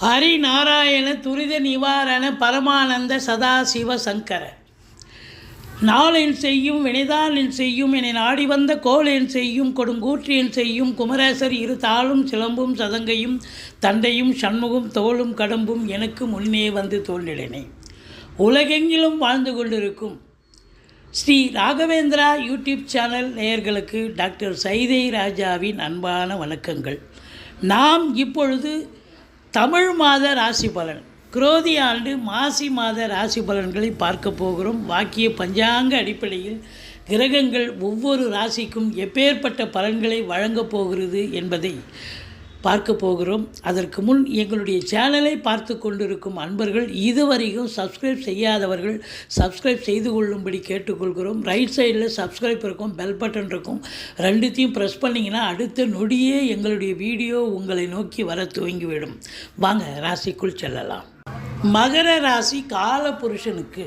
ஹரிநாராயண துரித நிவாரண பரமானந்த சதாசிவ சங்கர. நாளின் செய்யும் வினைதாளின் செய்யும் என நாடி வந்த கோளென் செய்யும் கொடுங்கூற்றியன் செய்யும் குமரேசர் இரு தாளும் சிலம்பும் சதங்கையும் தண்டையும் சண்முகம் தோளும் கடம்பும் எனக்கு முன்னே வந்து தோன்றினே உலகெங்கிலும் வாழ்ந்து கொண்டிருக்கும் ஸ்ரீ ராகவேந்திரா யூடியூப் சேனல் நேயர்களுக்கு டாக்டர் சைதை ராஜாவின் அன்பான வணக்கங்கள். நாம் இப்பொழுது தமிழ் மாத ராசி பலன். குரோதி ஆண்டு மாசி மாத ராசி பலன்களை பார்க்க போகிறோம். வாக்கிய பஞ்சாங்க அடிப்படையில் கிரகங்கள் ஒவ்வொரு ராசிக்கும் எப்பேற்பட்ட பலன்களை வழங்கப் போகிறது என்பதை பார்க்க போகிறோம். அதற்கு முன் எங்களுடைய சேனலை பார்த்து கொண்டிருக்கும் அன்பர்கள் இதுவரைக்கும் சப்ஸ்கிரைப் செய்யாதவர்கள் சப்ஸ்கிரைப் செய்து கொள்ளும்படி கேட்டுக்கொள்கிறோம். ரைட் சைடில் சப்ஸ்கிரைப் இருக்கும் பெல் பட்டன் இருக்கும். ரெண்டுத்தையும் ப்ரெஸ் பண்ணிங்கன்னா அடுத்த நொடியே எங்களுடைய வீடியோ உங்களை நோக்கி வர துவங்கிவிடும். வாங்க ராசிக்குள் செல்லலாம். மகர ராசி கால புருஷனுக்கு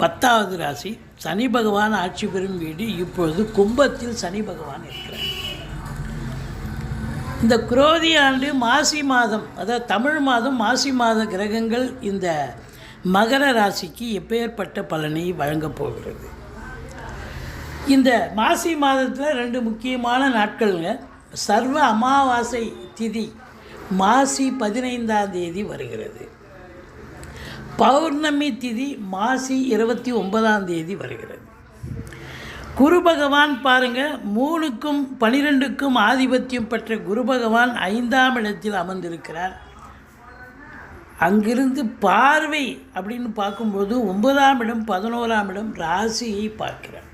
பத்தாவது ராசி. சனி பகவான் ஆட்சி பெறும் வீடு. இப்பொழுது கும்பத்தில் சனி பகவான் இருக்கிறார். இந்த குரோதி ஆண்டு மாசி மாதம் அதாவது தமிழ் மாதம் மாசி மாத கிரகங்கள் இந்த மகர ராசிக்கு எப்பேற்பட்ட பலனை வழங்கப் போகிறது. இந்த மாசி மாதத்தில் ரெண்டு முக்கியமான நாட்கள்ங்க. சர்வ அமாவாசை திதி மாசி பதினைந்தாம் தேதி வருகிறது. பௌர்ணமி திதி மாசி இருபத்தி ஒன்பதாம் தேதி வருகிறது. குரு பகவான் பாருங்க மூணுக்கும் பனிரெண்டுக்கும் ஆதிபத்தியம் பெற்ற குரு பகவான் ஐந்தாம் இடத்தில் அமர்ந்திருக்கிறார். அங்கிருந்து பார்வை அப்படின்னு பார்க்கும்போது ஒன்பதாம் இடம் பதினோராம் இடம் ராசியை பார்க்கிறார்.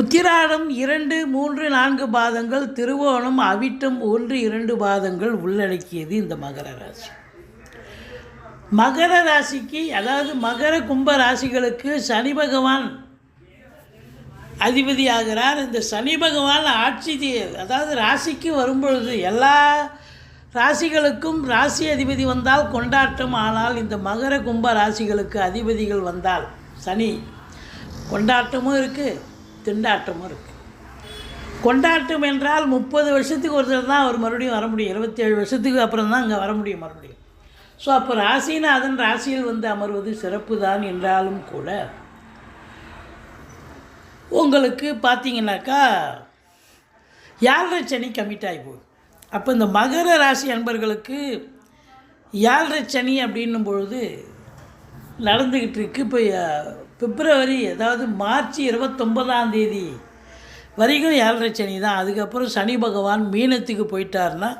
உத்திராடம் இரண்டு மூன்று நான்கு பாதங்கள் திருவோணம் அவிட்டம் ஒன்று இரண்டு பாதங்கள் உள்ளடக்கியது இந்த மகர ராசி. மகர ராசிக்கு அதாவது மகர கும்ப ராசிகளுக்கு சனி பகவான் அதிபதியாகிறார் இந்த சனி பகவான் ஆட்சி அதாவது ராசிக்கு வரும்பொழுது எல்லா ராசிகளுக்கும் ராசி அதிபதி வந்தால் கொண்டாட்டம். ஆனால் இந்த மகர கும்ப ராசிகளுக்கு அதிபதிகள் வந்தால் சனி. கொண்டாட்டமும் இருக்குது திண்டாட்டமும் இருக்குது கொண்டாட்டம் என்றால் முப்பது வருஷத்துக்கு ஒருத்தர் தான் அவர் மறுபடியும் வர முடியும். இருபத்தேழு வருஷத்துக்கு அப்புறம் தான் அங்கே வர முடியும் மறுபடியும். ஸோ அப்போ ராசிநாதன் ராசியில் வந்து அமர்வது சிறப்பு தான் என்றாலும் கூட உங்களுக்கு பார்த்தீங்கன்னாக்கா ஏழரை சனி கமிட் ஆகி போகுது அப்போ இந்த மகர ராசி அன்பர்களுக்கு ஏழரை சனி அப்படின்னும் பொழுது நடந்துக்கிட்டு இருக்கு. இப்போ பிப்ரவரி அதாவது மார்ச் இருபத்தொம்பதாம் தேதி வரைக்கும் ஏழரை சனி தான். அதுக்கப்புறம் சனி பகவான் மீனத்துக்கு போயிட்டார்னா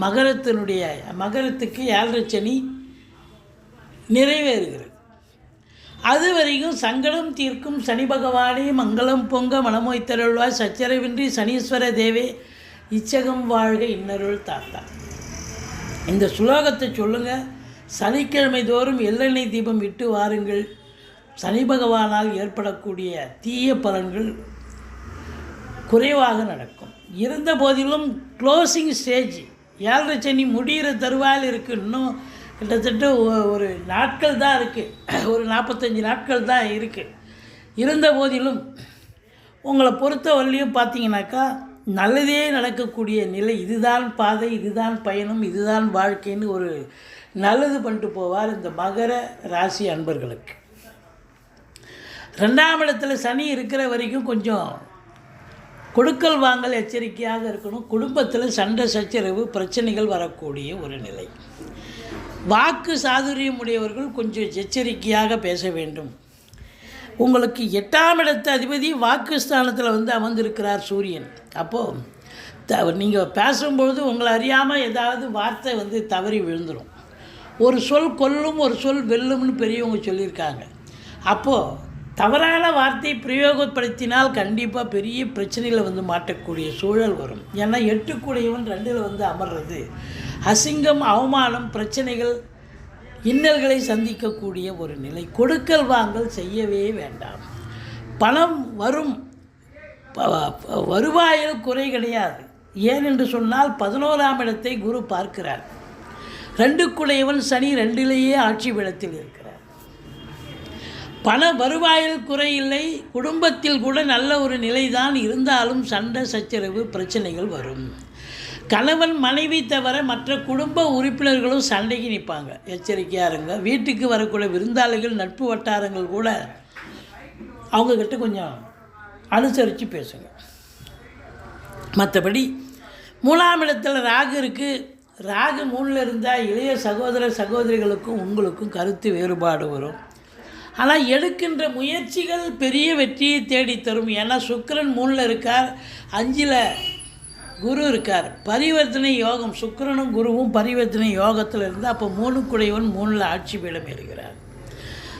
மகரத்தினுடைய மகரத்துக்கு ஏழரை சனி நிறைவேறுகிறது. அது வரைக்கும் சங்கடம் தீர்க்கும் சனி பகவானே மங்களம் பொங்க மனமோய் தருள்வாய் சச்சரவின்றி சனீஸ்வர தேவே இச்சகம் வாழ்க இன்னருள் தாத்தா. இந்த சுலோகத்தை சொல்லுங்கள் சனிக்கிழமை தோறும் எள்ளெண்ணெய் தீபம் விட்டு வாருங்கள். சனி பகவானால் ஏற்படக்கூடிய தீய பலன்கள் குறைவாக நடக்கும். இருந்த போதிலும் க்ளோசிங் ஸ்டேஜ் ஏழரை சனி முடிகிற தருவாயில் இருக்குது இன்னும் கிட்டத்தட்ட ஒரு நாட்கள் தான் இருக்குது ஒரு நாற்பத்தஞ்சு நாட்கள் தான் இருக்குது இருந்த போதிலும் உங்களை பொறுத்த வரலையும் பார்த்தீங்கன்னாக்கா நல்லதே நடக்கக்கூடிய நிலை இதுதான் பாதை இதுதான் பயணம் இதுதான் வாழ்க்கைன்னு ஒரு நல்லது பண்ணிட்டு போவார் இந்த மகர ராசி அன்பர்களுக்கு. ரெண்டாம் இடத்துல சனி இருக்கிற வரைக்கும் கொஞ்சம் கொடுக்கல் வாங்கல் எச்சரிக்கையாக இருக்கணும். குடும்பத்தில் சண்டை சச்சரவு பிரச்சனைகள் வரக்கூடிய ஒரு நிலை. வாக்கு சாதுரியம் உடையவர்கள் கொஞ்சம் எச்சரிக்கையாக பேச வேண்டும். உங்களுக்கு எட்டாம் இடத்த அதிபதி வாக்குஸ்தானத்தில் வந்து அமர்ந்திருக்கிறார் சூரியன். அப்போது த நீங்கள் பேசும்பொழுது உங்களை அறியாமல் ஏதாவது வார்த்தை வந்து தவறி விழுந்துடும் ஒரு சொல் கொல்லும் ஒரு சொல் வெல்லும்னு பெரியவங்க சொல்லியிருக்காங்க. அப்போது தவறான வார்த்தை பிரயோகப்படுத்தினால் கண்டிப்பாக பெரிய பிரச்சனையில் வந்து மாட்டக்கூடிய சூழல் வரும். ஏன்னா எட்டுக்குடையவன் ரெண்டில் வந்து அமர்றது. அசிங்கம் அவமானம் பிரச்சனைகள் இன்னல்களை சந்திக்கக்கூடிய ஒரு நிலை. கொடுக்கல் வாங்கல் செய்யவே வேண்டாம். பணம் வரும். வருவாயில் குறை கிடையாது. ஏனென்று சொன்னால் பதினோராம் இடத்தை குரு பார்க்கிறார். ரெண்டுக்குடையவன் சனி ரெண்டிலேயே ஆட்சி பீடத்தில் இருக்கிறார் பண வருவாயில் குறையில்லை குடும்பத்தில் கூட நல்ல ஒரு நிலைதான் இருந்தாலும் சண்டை சச்சரவு பிரச்சனைகள் வரும். கணவன் மனைவி தவிர மற்ற குடும்ப உறுப்பினர்களும் சண்டைக்கு நிற்பாங்க. எச்சரிக்கையாக இருங்க. வீட்டுக்கு வரக்கூடிய விருந்தாளிகள் நட்பு வட்டாரங்கள் கூட அவங்கக்கிட்ட கொஞ்சம் அனுசரித்து பேசுங்க. மற்றபடி மூணாம் இடத்தில் ராகு இருக்குது ராகு மூணில் இருந்தால் இளைய சகோதர சகோதரிகளுக்கும் உங்களுக்கும் கருத்து வேறுபாடு வரும். ஆனால் எடுக்கின்ற முயற்சிகள் பெரிய வெற்றியை தேடித் தரும். ஏன்னா சுக்கரன் மூணில் இருக்கார் அஞ்சில் குரு இருக்கார். பரிவர்த்தனை யோகம் சுக்கிரனும் குருவும் பரிவர்த்தனை யோகத்தில் இருந்து அப்போ மூணு குடையவன் மூணில் ஆட்சி பீடம் ஏறுகிறார்.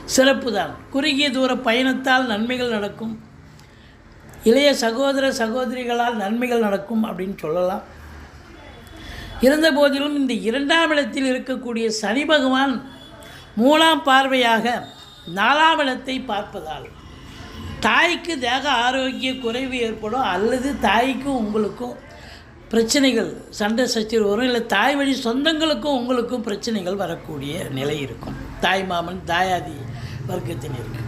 சிறப்பு தான். குறுகிய தூர பயணத்தால் நன்மைகள் நடக்கும். இளைய சகோதர சகோதரிகளால் நன்மைகள் நடக்கும் அப்படின்னு சொல்லலாம். இருந்த போதிலும் இந்த இரண்டாம் இடத்தில் இருக்கக்கூடிய சனி பகவான் மூணாம் பார்வையாக நாலாம் இடத்தை பார்ப்பதால் தாய்க்கு தேக ஆரோக்கிய குறைவு ஏற்படும் அல்லது தாய்க்கும் உங்களுக்கும் பிரச்சனைகள் சண்டை சச்சரவு வரும் இல்லை தாய் வழி சொந்தங்களுக்கும் உங்களுக்கும் பிரச்சனைகள் வரக்கூடிய நிலை இருக்கும். தாய் மாமன் தாயாதி வர்க்கத்தினருக்கு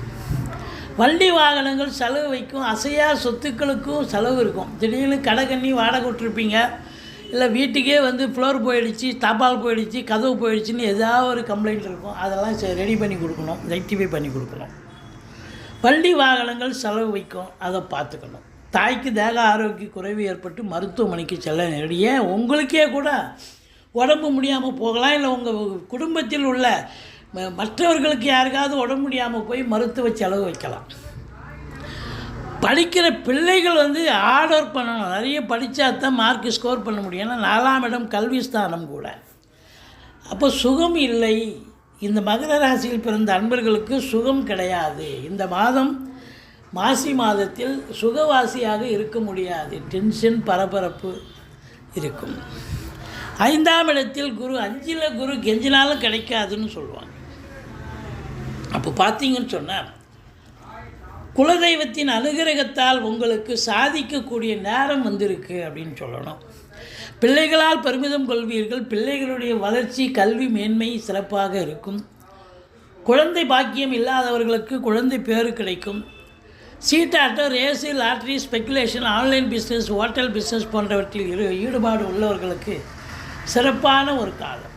வண்டி வாகனங்கள் செலவு வைக்கும் அசையா சொத்துக்களுக்கும் செலவு இருக்கும். திடீர்னு கடை கண்ணி வாடகை விட்டுருப்பீங்க. இல்லை வீட்டுக்கே வந்து ஃப்ளோர் போயிடுச்சு தபால் போயிடுச்சு கதவு போயிடுச்சுன்னு ஏதாவது ஒரு கம்ப்ளைண்ட் இருக்கும். அதெல்லாம் ரெடி பண்ணி கொடுக்கணும். ரெக்டிஃபை பண்ணி கொடுக்கணும். வண்டி வாகனங்கள் செலவு வைக்கும். அதை பார்த்துக்கணும். தாய்க்கு தேக ஆரோக்கிய குறைவு ஏற்பட்டு மருத்துவமனைக்கு செல்ல நேரடி. ஏன்? உங்களுக்கே கூட உடம்பு முடியாமல் போகலாம். இல்லை உங்கள் குடும்பத்தில் உள்ள ம- மற்றவர்களுக்கு யாருக்காவது உடம்பு முடியாமல் போய் மருத்துவ செலவு வைக்கலாம். படிக்கிற பிள்ளைகள் வந்து ஹார்ட் ஒர்க் பண்ணணும். நிறைய படித்தா தான் மார்க் ஸ்கோர் பண்ண முடியும். ஏன்னா நாலாம் இடம் கல்வி ஸ்தானம் கூட. அப்போ சுகம் இல்லை. இந்த மகர ராசியில் பிறந்த அன்பர்களுக்கு சுகம் கிடையாது. இந்த மாதம் மாசி மாதத்தில் சுகவாசியாக இருக்க முடியாது. டென்ஷன் பரபரப்பு இருக்கும். ஐந்தாம் இடத்தில் குரு அஞ்சில் குரு கெஞ்சினாலும் கிடைக்காதுன்னு சொல்லுவாங்க. அப்போ பார்த்தீங்கன்னு சொன்னால் குலதெய்வத்தின் அனுகிரகத்தால் உங்களுக்கு சாதிக்கக்கூடிய நேரம் வந்திருக்கு அப்படின்னு சொல்லணும். பிள்ளைகளால் பெருமிதம் கொள்வீர்கள். பிள்ளைகளுடைய வளர்ச்சி கல்வி மேன்மை சிறப்பாக இருக்கும். குழந்தை பாக்கியம் இல்லாதவர்களுக்கு குழந்தை பேறு கிடைக்கும். சீட்டாட்டம் race lottery speculation online business hotel business போன்றவற்றில் இரு ஈடுபாடு உள்ளவர்களுக்கு சிறப்பான ஒரு காலம்.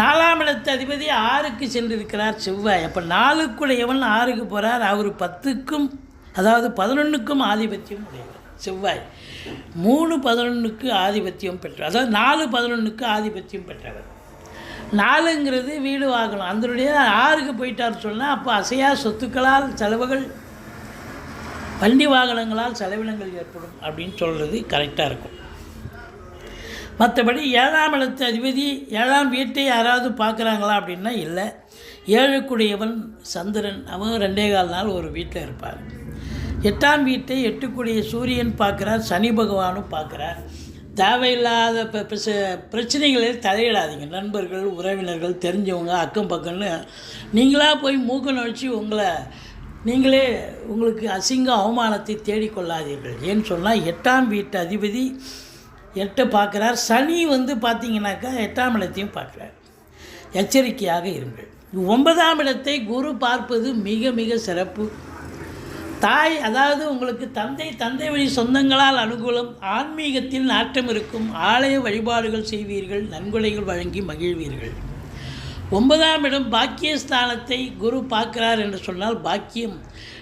நாலாம் இடத்து அதிபதி ஆறுக்கு சென்றிருக்கிறார் செவ்வாய். அப்போ நாலுக்குடையவன் ஆறுக்கு போகிறார் அவர் பத்துக்கும் அதாவது பதினொன்றுக்கும் ஆதிபத்தியம் உடையவர் செவ்வாய். மூணு பதினொன்றுக்கு ஆதிபத்தியம் பெற்றவர். அதாவது நாலு பதினொன்றுக்கு ஆதிபத்தியம் பெற்றவர். நாலுங்கிறது வீடு வாங்கணும் அதனுடைய ஆறுக்கு போயிட்டார் சொன்னால் அப்போ அசையா சொத்துக்களால் செலவுகள் வண்டி வாகனங்களால் செலவினங்கள் ஏற்படும் அப்படின்னு சொல்கிறது கரெக்டாக இருக்கும். மற்றபடி ஏழாம் இடத்து அதிபதி ஏழாம் வீட்டை யாராவது பார்க்குறாங்களா அப்படின்னா இல்லை. ஏழுக்குடையவன் சந்திரன் அவன் ரெண்டே கால் நாள் ஒரு வீட்டில் இருப்பார். எட்டாம் வீட்டை எட்டுக்குடிய சூரியன் பார்க்குறார் சனி பகவானும் பார்க்குறார். தேவையில்லாத ப- பிரச்சனைகளில் தலையிடாதீங்க. நண்பர்கள் உறவினர்கள் தெரிஞ்சவங்க அக்கம் பக்கம்னு. நீங்களாக போய் மூக்க நுழைச்சி உங்களை நீங்களே உங்களுக்கு அசிங்க அவமானத்தை தேடிக்கொள்ளாதீர்கள். ஏன்னு சொன்னால் எட்டாம் வீட்டு அதிபதி எட்டை பார்க்குறார். சனி வந்து பார்த்தீங்கன்னாக்கா எட்டாம் இடத்தையும் பார்க்குறார். எச்சரிக்கையாக இருங்கள். ஒன்பதாம் இடத்தை குரு பார்ப்பது மிக மிக சிறப்பு. தாய் அதாவது உங்களுக்கு தந்தை தந்தை வழி சொந்தங்களால் அனுகூலம் ஆன்மீகத்தில் நாட்டம் இருக்கும் ஆலய வழிபாடுகள் செய்வீர்கள் நன்கொடைகள் வழங்கி மகிழ்வீர்கள். ஒன்பதாம் இடம் பாக்கியஸ்தானத்தை குரு பார்க்கிறார் என்று சொன்னால் பாக்கியம்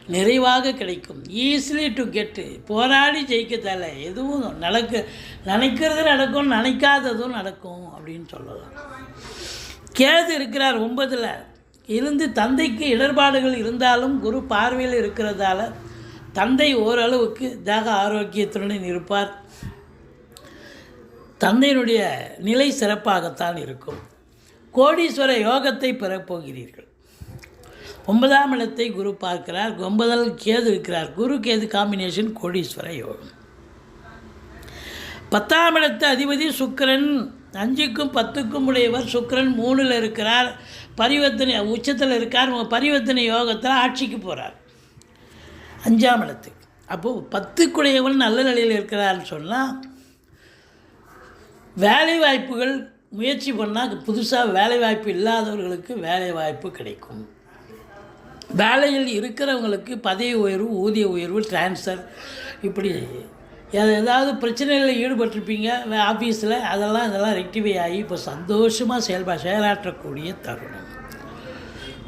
நிறைவாக கிடைக்கும். ஈஸிலி டு கெட்டு போராடி ஜெயிக்க தேவை எதுவும் நடக்க நினைக்கிறது நடக்கும் நினைக்காததும் நடக்கும் அப்படின்னு சொல்லலாம். கேது இருக்கிறார் ஒன்பதில். இருந்து தந்தைக்கு இடர்பாடுகள் இருந்தாலும் குரு பார்வையில் இருக்கிறதால தந்தை ஓரளவுக்கு தேக ஆரோக்கியத்துடன் இருப்பார். தந்தையினுடைய நிலை சிறப்பாகத்தான் இருக்கும். கோடீஸ்வர யோகத்தை பெறப்போகிறீர்கள். ஒன்பதாம் இடத்தை குரு பார்க்கிறார். ஒன்பதால் கேது இருக்கிறார். குரு கேது காம்பினேஷன் கோடீஸ்வர யோகம். பத்தாம் இடத்து அதிபதி சுக்கிரன். அஞ்சுக்கும் பத்துக்கும் உடையவர் சுக்கரன் மூணில் இருக்கிறார். பரிவர்த்தனை உச்சத்தில் இருக்கார். பரிவர்த்தனை யோகத்தில் ஆட்சிக்கு போகிறார் அஞ்சாம் இடத்துக்கு. அப்போது பத்துக்குடையவன் நல்ல நிலையில் இருக்கிறார்னு சொன்னால் வேலை வாய்ப்புகள் முயற்சி பண்ணால் புதுசாக வேலைவாய்ப்பு இல்லாதவர்களுக்கு வேலைவாய்ப்பு கிடைக்கும். வேலையில் இருக்கிறவங்களுக்கு பதவி உயர்வு ஊதிய உயர்வு டிரான்ஸ்ஃபர் இப்படி ஏதாவது பிரச்சனைகளில் ஈடுபட்டிருப்பீங்க ஆஃபீஸில் அதெல்லாம் இதெல்லாம் ரெக்டிஃபை ஆகி இப்போ சந்தோஷமாக செயல்பா செயலாற்றக்கூடிய தருணம்.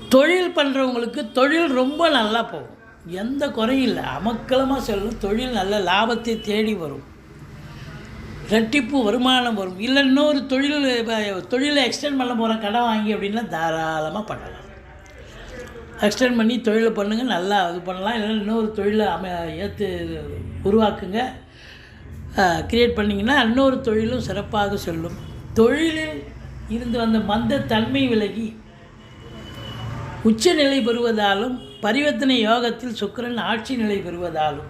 தொழில் பண்ணுறவங்களுக்கு தொழில் ரொம்ப நல்லா போகும். எந்த குறையும் இல்லை. அமக்கலமாக செல்லும். தொழில் நல்ல லாபத்தை தேடி வரும். ரெட்டிப்பு வருமானம் வரும். இல்லை இன்னொரு தொழில் தொழிலை எக்ஸ்டெண்ட் பண்ண போகிறேன் கடன் வாங்கி அப்படின்னா தாராளமாக பண்ணலாம். எக்ஸ்டெண்ட் பண்ணி தொழிலை பண்ணுங்கள் நல்லா இது பண்ணலாம். இல்லைன்னா இன்னொரு தொழிலை அமை ஏற்று உருவாக்குங்க. க்ரியேட் பண்ணிங்கன்னா இன்னொரு தொழிலும் சிறப்பாக செல்லும். தொழிலில் இருந்து வந்த மந்த தன்மை விலகி உச்சநிலை பெறுவதாலும் பரிவர்த்தனை யோகத்தில் சுக்கிரன் ஆட்சி நிலை பெறுவதாலும்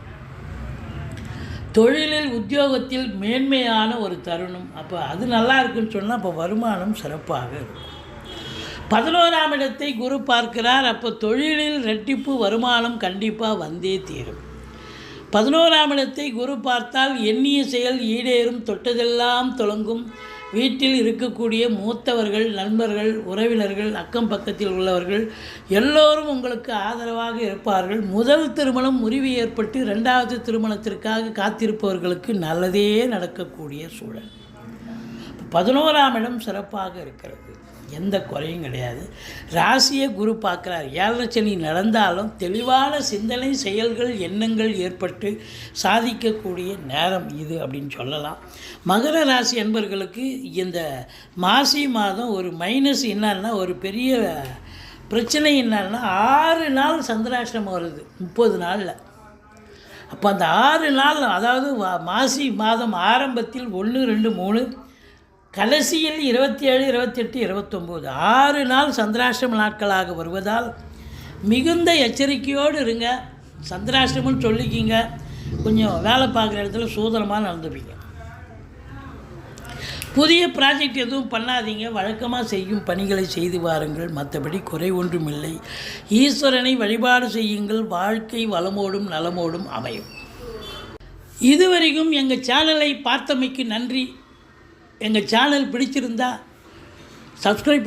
தொழிலில் உத்தியோகத்தில் மேன்மையான ஒரு தருணம். அப்போ அது நல்லா இருக்குன்னு சொன்னால் அப்போ வருமானம் சிறப்பாக இருக்கும். பதினோராம் இடத்தை குரு பார்க்கிறார். அப்போ தொழிலில் ரெட்டிப்பு வருமானம் கண்டிப்பாக வந்தே தீரும். பதினோராம் இடத்தை குரு பார்த்தால் எண்ணிய செயல் ஈடேறும் தொட்டதெல்லாம் தொடங்கும் வீட்டில் இருக்கக்கூடிய மூத்தவர்கள் நண்பர்கள் உறவினர்கள் அக்கம் பக்கத்தில் உள்ளவர்கள் எல்லோரும் உங்களுக்கு ஆதரவாக இருப்பார்கள். முதல் திருமணம் முறிவு ஏற்பட்டு ரெண்டாவது திருமணத்திற்காக காத்திருப்பவர்களுக்கு நல்லதே நடக்கக்கூடிய சூழல். பதினோராம் இடம் சிறப்பாக இருக்கிறது. எந்த குறையும் கிடையாது. ராசியை குரு பார்க்குறார். ஏழரை சனி நடந்தாலும் தெளிவான சிந்தனை செயல்கள் எண்ணங்கள் ஏற்பட்டு சாதிக்கக்கூடிய நேரம் இது அப்படின்னு சொல்லலாம். மகர ராசி என்பர்களுக்கு இந்த மாசி மாதம் ஒரு மைனஸ் என்னன்னா ஒரு பெரிய பிரச்சனை என்னன்னா ஆறு நாள் சந்திராஷ்டிரமம் வருது. முப்பது நாளில். அப்போ அந்த ஆறு நாள் அதாவது வா- மாசி மாதம் ஆரம்பத்தில் ஒன்று ரெண்டு மூணு கடைசியில் இருபத்தி ஏழு இருபத்தெட்டு இருபத்தொம்போது ஆறு நாள் சந்திராஷ்டிரம நாட்களாக வருவதால் மிகுந்த எச்சரிக்கையோடு இருங்க. சந்திராஷ்டிரமம்னு சொல்லிக்கிங்க. கொஞ்சம் வேலை பார்க்குற இடத்துல சூதனமாக நடந்துப்பீங்க. புதிய ப்ராஜெக்ட் எதுவும் பண்ணாதீங்க. வழக்கமாக செய்யும் பணிகளை செய்து வாருங்கள். மற்றபடி குறை ஒன்றும் இல்லை ஈஸ்வரனை வழிபாடு செய்யுங்கள். வாழ்க்கை வளமோடும் நலமோடும் அமையும். இதுவரைக்கும் எங்கள் சேனலை பார்த்தமைக்கு நன்றி. எங்கள் சேனல் பிடிச்சிருந்தா சப்ஸ்கிரைப்